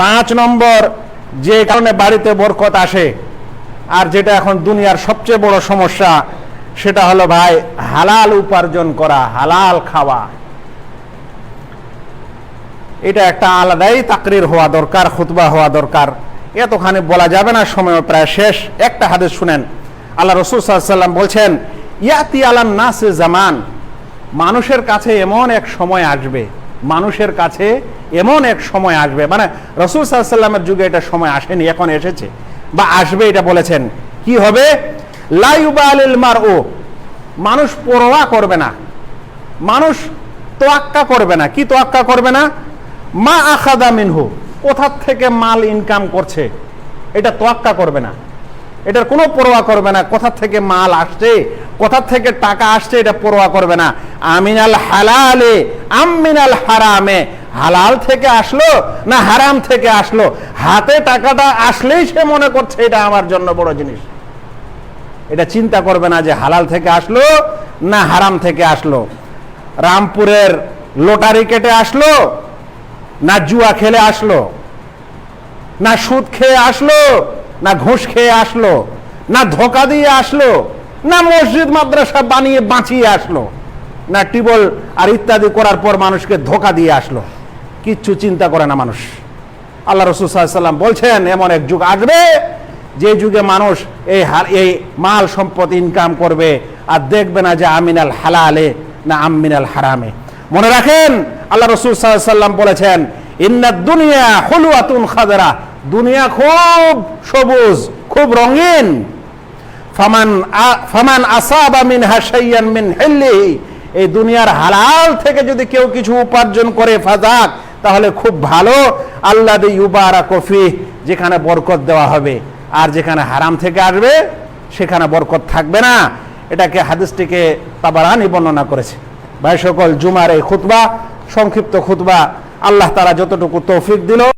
পাঁচ নম্বর, যে কারণে বাড়িতে বরকত আসে, আর যেটা এখন দুনিয়ার সবচেয়ে বড় সমস্যা, সেটা হলো ভাই, হালাল উপার্জন করা, হালাল খাওয়া। এটা একটা আলাদাই তাকরির হওয়া দরকার, খুতবা হওয়া দরকার। এতখানি বলা যাবে না, সময় প্রায় শেষ। একটা হাদিস শুনেন, আল্লাহ রসুল সাল্লাম বলছেন, ইয়াতি আলান নাসে জামান। মানুষের কাছে এমন এক সময় আসবে মানুষের কাছে এমন এক সময় আসবে। মানে রসুল সাল্লামের যুগে এটা সময় আসেনি, এখন এসেছে বা আসবে এটা বলেছেন। কি হবে? মার ও মানুষ পরোয়া করবে না। মানুষ তোয়াক্কা করবে না। কি তোয়াক্কা করবে না? মা আখাদা মিনহু কোথার থেকে মাল ইনকাম করছে, এটা তোয়াক্কা করবে না। এটার কোনো পরোয়া করবে না। কোথা থেকে মাল আসছে কোথা থেকে টাকা আসছে এটা পরোয়া করবে না। আমিনাল হালালে আমিনাল হারামে। হালাল থেকে আসলো না হারাম থেকে আসলো? হাতে টাকাটা আসলেই সে মনে করছে এটা আমার জন্য বড় জিনিস। এটা চিন্তা করবে না যে হালাল থেকে আসলো না হারাম থেকে আসলো। রামপুরের লোটারি কেটে আসলো, না জুয়া খেলে আসলো, না সুদ খেয়ে আসলো, না ঘুষ খেয়ে আসলো, না ধোকা দিয়ে আসলো না মসজিদ মাদ্রাসা বানিয়ে বাঁচিয়ে আসলো, না টিবল আর ইত্যাদি করার পর মানুষকে ধোকা দিয়ে আসলো। কিচ্ছু চিন্তা করে না মানুষ। আল্লাহ রসুল সাল্লাম বলছেন, এমন এক যুগ আসবে, যে যুগে মানুষ এই এই মাল সম্পদ ইনকাম করবে আর দেখবে না যে আমিনাল হালালে না আমিনাল হারামে। মনে রাখেন, আল্লাহ রসুল সাল্লাম বলেছেন, ইন্না দুনিয়া হলুয়াতুন খাদরা। দুনিয়া খুব সবুজ, খুব রঙিন। ফামান ফামান আসাবা মিন হাসাইয়ান মিন হিল্লি এই দুনিয়ার হালাল থেকে যদি কেউ কিছু উপার্জন করে ফাজাক তাহলে খুব ভালো। আল্লাহ ইউবারা কফি যেখানে বরকত দেওয়া হবে। আর যেখানে হারাম থেকে আসবে, সেখানে বরকত থাকবে না। এটাকে হাদিসটিকে তাবারানি বর্ণনা করেছে। ভাই সকল, জুমার এই খুতবা, সংক্ষিপ্ত খুতবা, আল্লাহ তারা যতটুকু তৌফিক দিল।